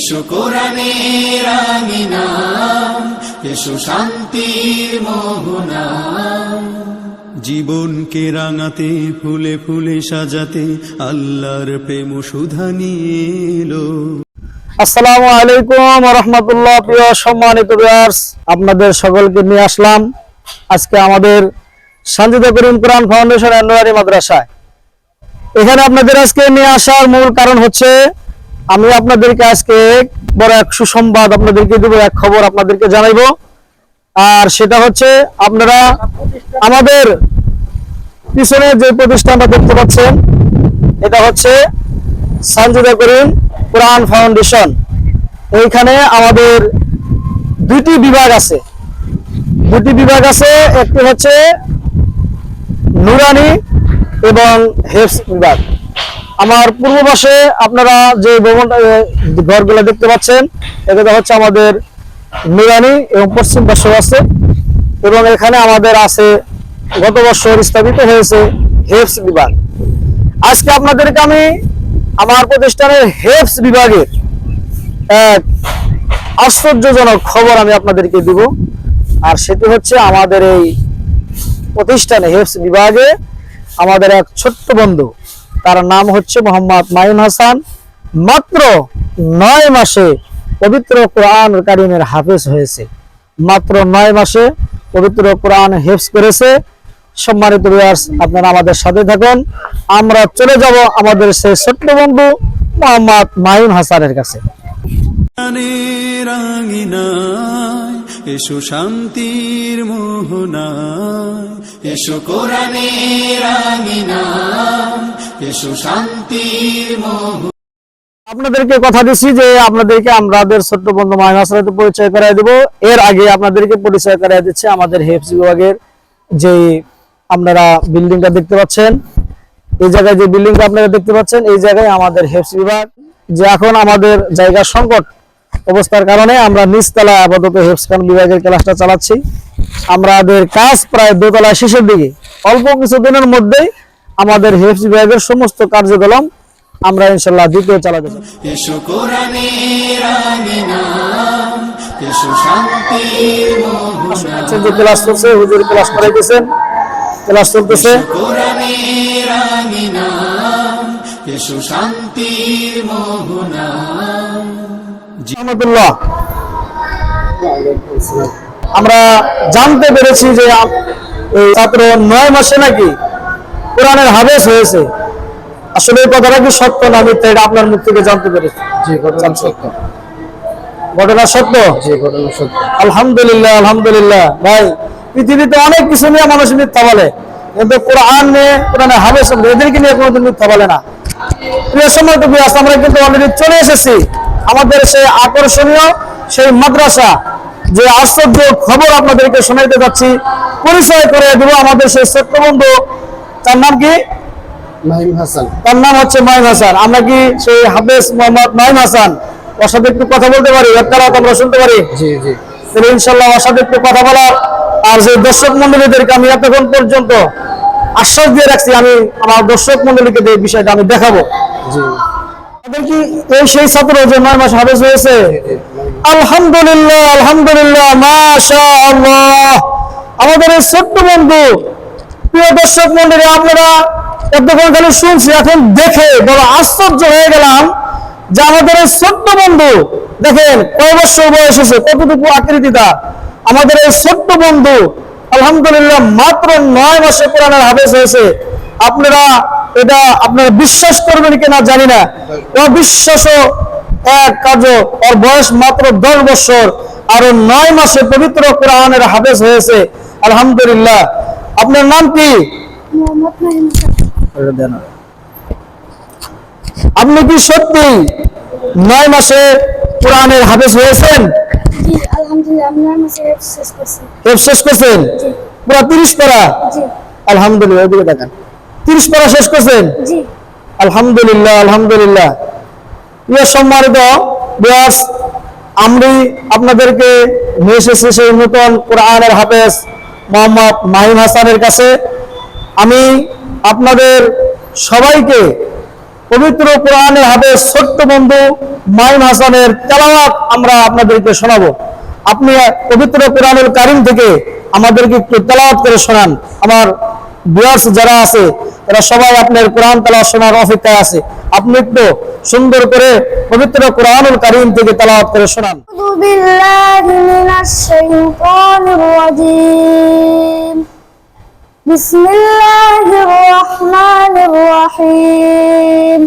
এসো কোরআনের আমিনা এসো শান্তির মোহনা জীবনকে রাঙাতে ফুলে ফুলে সাজাতে আল্লাহর প্রেম সুধা নিয়ে এলো। আসসালামু আলাইকুম রহমতুল্লাহ প্রিয় সম্মানিত ভিউয়ার্স আপনাদের সকলকে নিয়ে আসলাম আজকে আমাদের সঞ্জিদা করিম কোরআন ফাউন্ডেশন অ্যান্ডারি মাদ্রাসায়। এখানে আপনাদের আজকে নিয়ে আসার মূল কারণ হচ্ছে আমি আপনাদেরকে আজকে বড় এক সুসংবাদ আপনাদেরকে দেবো, এক খবর আপনাদেরকে জানাইবো। আর সেটা হচ্ছে আপনারা আমাদের পিছনে যে প্রতিষ্ঠানটা দেখতে পাচ্ছেন, এটা হচ্ছে সঞ্জিদা করিম কোরআন ফাউন্ডেশন। এইখানে আমাদের দুটি বিভাগ আছে। দুটি বিভাগ আছে, একটি হচ্ছে নুরানি এবং হেফস বিভাগ। আমার পূর্ব পাশে আপনারা যে ভবন ঘরগুলো দেখতে পাচ্ছেন, এগুলো হচ্ছে আমাদের নুরানি এবং পশ্চিম পাশেও আছে। এবং এখানে আমাদের আছে গত বছর স্থাপিত হয়েছে হেফস বিভাগ। আজকে আপনাদেরকে আমি আমার প্রতিষ্ঠানের হেফস বিভাগের এক আশ্চর্যজনক খবর আমি আপনাদেরকে দিব। আর সেটি হচ্ছে আমাদের এই প্রতিষ্ঠানে হেফস বিভাগে আমাদের এক ছোট্ট বন্ধু তার নাম হচ্ছে মোহাম্মদ মাইন হাসান। মাত্র নয় মাসে পবিত্র কোরআন কারিমের হাফেজ হয়েছে। মাত্র নয় মাসে পবিত্র কোরআন হেফস করেছে। সম্মানিত ভিউয়ার্স আপনারা আমাদের সাথে থাকুন। আমরা চলে যাব আমাদের সেই ছোট্ট বন্ধু মোহাম্মদ মাইন হাসানের কাছে। এসো শান্তির মোহনায় এসো কোরআনের আঙিনায় আপনাদেরকে কথা দিচ্ছি যে আপনাদেরকে আমাদের ছোট্ট বন্ধু মাইন হাসানের সাথে পরিচয় করাই দেব। এর আগে আপনাদেরকে পরিচয় করাই দিচ্ছে আমাদের হেফস বিভাগের যে আপনারা বিল্ডিংটা দেখতে পাচ্ছেন। এই জায়গায় যে বিল্ডিংটা আপনারা দেখতে পাচ্ছেন, এই জায়গায় আমাদের হেফস বিভাগ। যে এখন আমাদের জায়গার সংকট অবস্থার কারণে আমরা নিচতলা আপাতত হেফস খান বিভাগের ক্লাসটা চালাচ্ছি। আমাদের কাজ প্রায় দোতলা শেষের দিকে। অল্প কিছু দিনের মধ্যেই আমাদের হেফস বিভাগের সমস্ত কার্যক্রম আমরা ইনশাল্লাহ দ্বিতীয় চালাতে চাই। আচ্ছা, যে ক্লাস চলছে হুজুর ক্লাস করাইতেছেন ক্লাস চলতেছে। আমরা জানতে পেরেছি যে ছাত্র নয় মাসে নাকি কোরআনের হাবেস হয়েছে। আসলে এই কথাটা কি সত্য না মিথ্যা এটা আপনার মুখ থেকে জানতে পেরেছি। জি ঘটনা সত্য। ঘটনা সত্য? জি ঘটনা সত্য। আলহামদুলিল্লাহ আলহামদুলিল্লাহ। ভাই পৃথিবীতে অনেক কিছু নিয়ে মানুষ মিথ্যা বলে। কিন্তু কোরআন নিয়ে হাবেস এদেরকে নিয়ে কোনোদিন মিথ্যা বলে না। প্রিয় সময় তো বিয়াস আমরা কিন্তু অলরেডি চলে এসেছি। আমাদের সেই আকর্ষণীয় সেই মাদ্রাসা যে আশ্চর্য খবর আপনাদেরকে শোনাইতে যাচ্ছি। পরিচয় করে দেবো আমাদের সেই ছোট্ট বন্ধু তার নাম কি? মাহিম হাসান। তার নাম হচ্ছে মাইম হাসান। আমরা কি সেই হাফেজ মোহাম্মদ মাইম হাসান? ওর সাথে একটু কথা বলতে পারি? আপনারা আমরা শুনতে পারি। জি জি। তাহলে ইনশাল্লাহ ওর সাথে একটু কথা বলার। আর যে দর্শক মন্ডলীদেরকে আমি এতক্ষণ পর্যন্ত আশ্বাস দিয়ে রাখছি আমি আমার দর্শক মন্ডলীকে এই বিষয়টা আমি দেখাবো। জি। কি এই সেই ছাত্র যে নয় মাস হাফেজ হয়েছে? আলহামদুলিল্লাহ আলহামদুলিল্লাহ মাশা আল্লাহ আমাদের এই ছোট্ট বন্ধু প্রিয় দর্শক মন্ডলী, আপনারা এতক্ষণ খালি শুনছি, এখন দেখে বড় আশ্চর্য হয়ে গেলাম যে আমাদের এই ছোট্ট বন্ধু, দেখেন কয় বছর বয়স হয়েছে, কতটুকু আকৃতিটা আমাদের এই ছোট্ট বন্ধু, আলহামদুলিল্লাহ মাত্র নয় মাসে কোরআনের হাফেজ হয়েছে। আপনারা এটা আপনারা বিশ্বাস করবেন কিনা জানি না। অবিশ্বাস এক কার্য, ওর বয়স মাত্র দশ বছর, আর নয় মাসে পবিত্র কোরআনের হাফেজ হয়েছে। আলহামদুলিল্লাহ। আপনার নাম কি। আপনি কি সত্যি নয় মাসে কোরআনের হাফেজ হয়েছেন? শেষ করছি। এর শেষ করছেন? পুরা তিরিশ পারা? আলহামদুলিল্লাহ ওইদিকে দেখান তিরিশ পারা শেষ করছেন? আলহামদুলিল্লাহ আলহামদুলিল্লাহ। প্রিয় সম্মানিত আপনাদেরকে নিয়ে এসেছি সেই নতুন কোরআনের হাফেজ মোহাম্মদ মাহিম হাসানের কাছে আমি আপনাদের সবাইকে পবিত্র কোরআনে হাতে ছোট্ট বন্ধু মাইম হাসানের তেলাওয়াত আমরা আপনাদেরকে শোনাবো। আপনি পবিত্র কোরআনুল কারিম থেকে আমাদেরকে একটু তেলাওয়াত করে শোনান। আমার ভিউয়ার্স যারা আছে তারা সবাই আপনার কোরআন তেলাওয়াত শোনার অপেক্ষায় আছে আপনি একটু সুন্দর করে পবিত্র কোরআনুল কারিম থেকে তেলাওয়াত করে শোনান أعوذ بالله من الشيطان الرجيم بسم الله الرحمن الرحيم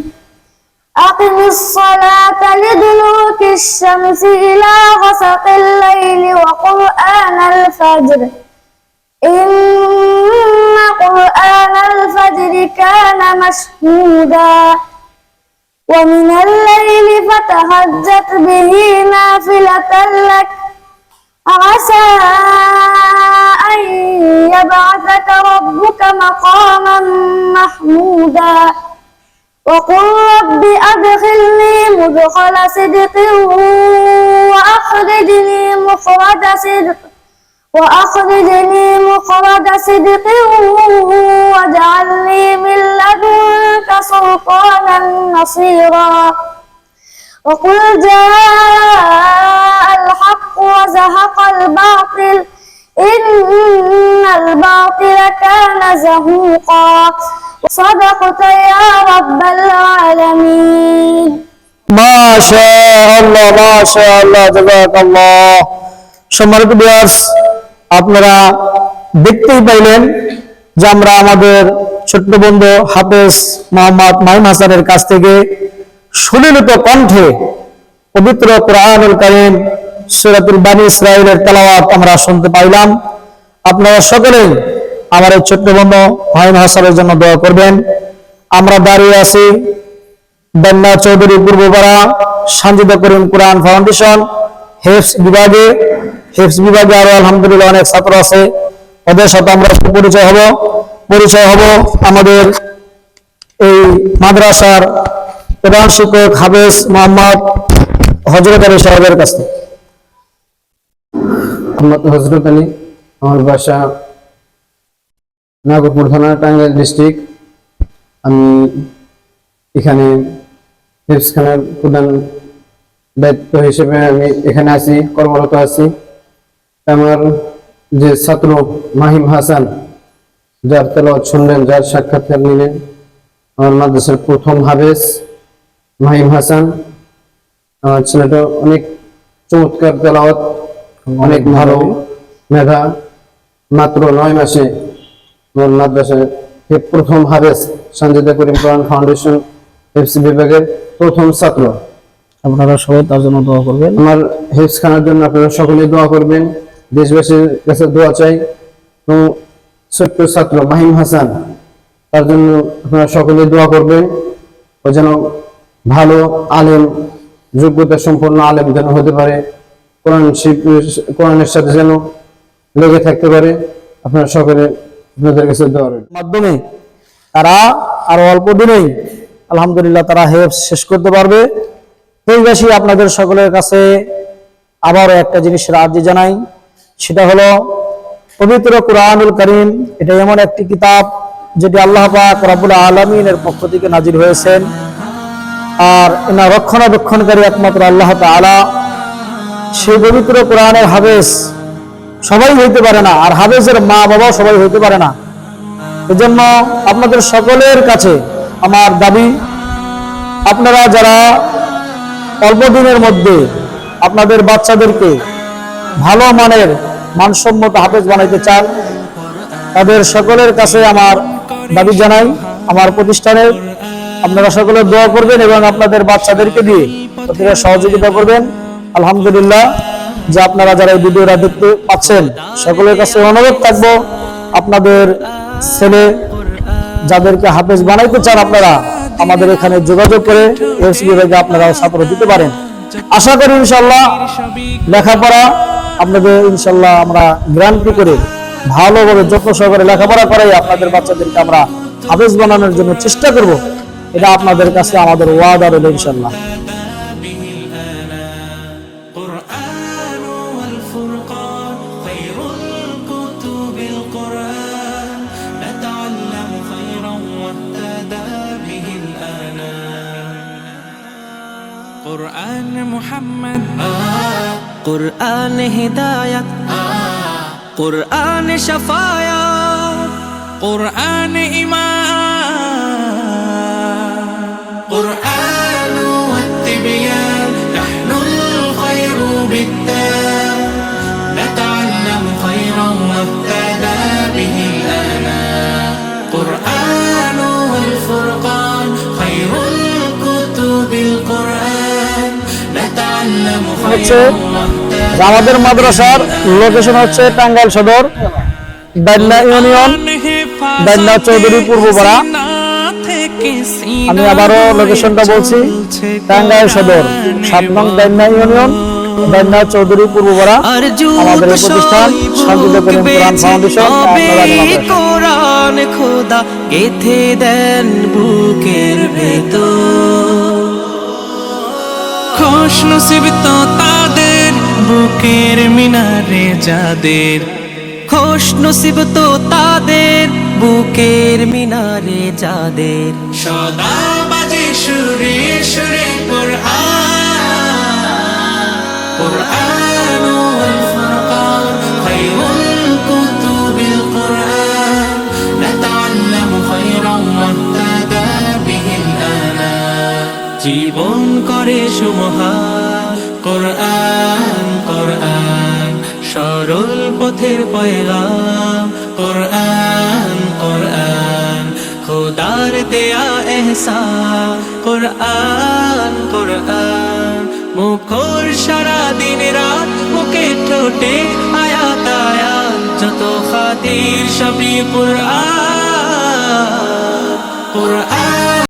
أقم الصلاة لدلوك الشمس إلى غسق الليل وقرآن الفجر إن قرآن الفجر كان مشهودا ومن الليل فتهجت به نافلة لك. عسى أن يبعثك ربك مقاما محمودا. وقل رب أدخلني مدخل صدق وأخرجني مخرج صدق. وأخرجني مخرج صدق واجعلني من لدنك سلطانا نصيرا وقل جاء الحق وزهق الباطل إن الباطل كان زهوقا صدقت يا رب العالمين মাশা আল্লাহ মাশা আল্লাহ জাযাকাল্লাহ সম্মানিত ভিউয়ার্স আপনারা দেখতেই পাইলেন যে আমরা আমাদের ছোট্ট বন্ধু হাফেজ মোহাম্মদ মাইম হাসানের কাছ থেকে সুলিলিত কণ্ঠে পবিত্র কোরআনুল কারীম, সূরাতুল বানী ইসরাঈলের তেলাওয়াত আমরা শুনতে পাইলাম। আপনারা সকলেই আমার এই ছোট্ট বন্ধু মাইম হাসানের জন্য দোয়া করবেন। আমরা দাঁড়িয়ে আছি বন্যা চৌধুরী পূর্বপাড়া সানজিদা করিম কোরআন ফাউন্ডেশন হেফস বিভাগে। হেফস বিভাগে আরও আলহামদুলিল্লাহ অনেক ছাত্র আছে। ওদের সাথে আমরা পরিচয় হব। পরিচয় হব আমাদের এই মাদ্রাসার প্রধান শিক্ষক হাফেজ মোহাম্মদ হজরত আলী সাহেবের কাছ মোহাম্মদ হজরত আলী, আমার বাসা নাগরপুর থানা, টাঙ্গাইল ডিস্ট্রিক্ট। আমি এখানে হিফসখানার প্রধান দায়িত্ব হিসেবে আমি এখানে আছি, কর্মরত আছি। আমার যে ছাত্র মাহিম হাসান যার তেলাওয়াত শুনলেন যার সাক্ষাৎকার নিলেন আমার মাদ্রাসার প্রথম হাবেস মাহিম হাসান আমার ছেলেটা অনেক চমৎকার তেলাওয়াত অনেক ভালো মেধা। মাত্র নয় মাসে আমার মাদ্রাসায় প্রথম হাবেস সঞ্জিদা করিম কোরআন ফাউন্ডেশন এফসি বিভাগের প্রথম ছাত্র। আপনারা সবাই তার জন্য দোয়া করবেন। আমার হেফস খানার জন্য আপনারা সকলেই দোয়া করবেন। দেশবাসীর কাছে দোয়া চাই। এবং ছোট্ট ছাত্র মাহিম হাসান, তার জন্য আপনারা সকলেই দোয়া করবেন। ও যেন ভালো, আলেম, যোগ্যতা সম্পন্ন আলেম যেন হতে পারে। কোরআন কোরআনের সাথে যেন লেগে থাকতে পারে। আপনারা সকলে আপনাদের কাছে দোয়া মাধ্যমে তারা আরও অল্প দিনেই আলহামদুলিল্লাহ তারা হেফ শেষ করতে পারবে। দেশবাসী, আপনাদের সকলের কাছে আবারও একটা জিনিসের আর্জি জানাই। সেটা হলো পবিত্র কোরআনুল করিম। এটা এমন একটি কিতাব যেটি আল্লাহ পাক রাব্বুল আলমিনের পক্ষ থেকে নাজির হয়েছেন। আর এনার রক্ষণাবেক্ষণকারী একমাত্র আল্লাহ তাআলা। সেই পবিত্র কোরআনের হাবেস সবাই হইতে পারে না, আর হাবেজের মা বাবাও সবাই হইতে পারে না। এজন্য আপনাদের সকলের কাছে আমার দাবি, আপনারা যারা অল্প দিনের মধ্যে আপনাদের বাচ্চাদেরকে ভালো মানের মানসম্মত হাফেজ বানাইতে চান, তাদের সকলের কাছে আমার দাবি জানাই, আমার প্রতিষ্ঠানের আপনারা সকলে দোয়া করবেন এবং আপনাদের বাচ্চাদেরকে দিয়ে সহযোগিতা করবেন। আলহামদুলিল্লাহ, যে আপনারা যারা এই ভিডিওটা দেখতে পাচ্ছেন, সকলের কাছে অনুরোধ থাকব, আপনাদের ছেলে যাদেরকে হাফেজ বানাইতে চান আপনারা, আমাদের এখানে যোগাযোগ করে এফসি বিভাগে আপনারা ছাত্র দিতে পারেন। আশা করি ইনশাল্লাহ লেখাপড়া আপনাদের ইনশাল্লাহ আমরা গ্রান্টি করে ভালোভাবে যত্ন সহকারে লেখাপড়া করাই আপনাদের বাচ্চাদেরকে আমরা হাফেজ বানানোর জন্য চেষ্টা করব। এটা আপনাদের কাছে আমাদের ওয়াদা রইল ইনশাল্লাহ মোহাম্মদ কোরআন হৃদায়ত কোরআন শফায়া কোরআন ইমান হচ্ছে আমাদের মাদ্রাসার লোকেশন হচ্ছে টাঙ্গাইল সদর ডান্না ইউনিয়ন ডান্না চৌধুরী পূর্বপাড়া। আমি আবারও লোকেশনটা বলছি টাঙ্গাইল সদর সাত নং ডান্না ইউনিয়ন ডান্না চৌধুরী পূর্বপাড়া আমাদের প্রতিষ্ঠান সঞ্জিত প্রেম প্রাণ ফাউন্ডেশন কোরআন খোদা গেথে দেন বুকের ভেতর। খুশ নসিব তো তাদের, বুকের মিনারে যাদের। খোশ নসিব তো তাদের, বুকের মিনারে যাদের। সদা করে কোরআন কোরআন, সরল পথের পয়গাম। কোরআন কোরআন, খোদার দেয়া এহসান। কোরআন কোরআন, মুখর সারা দিন রাত মুখে ঠোঁটে আয়াত আয়াত। যত খাতির সবই কোরআন। কোরআন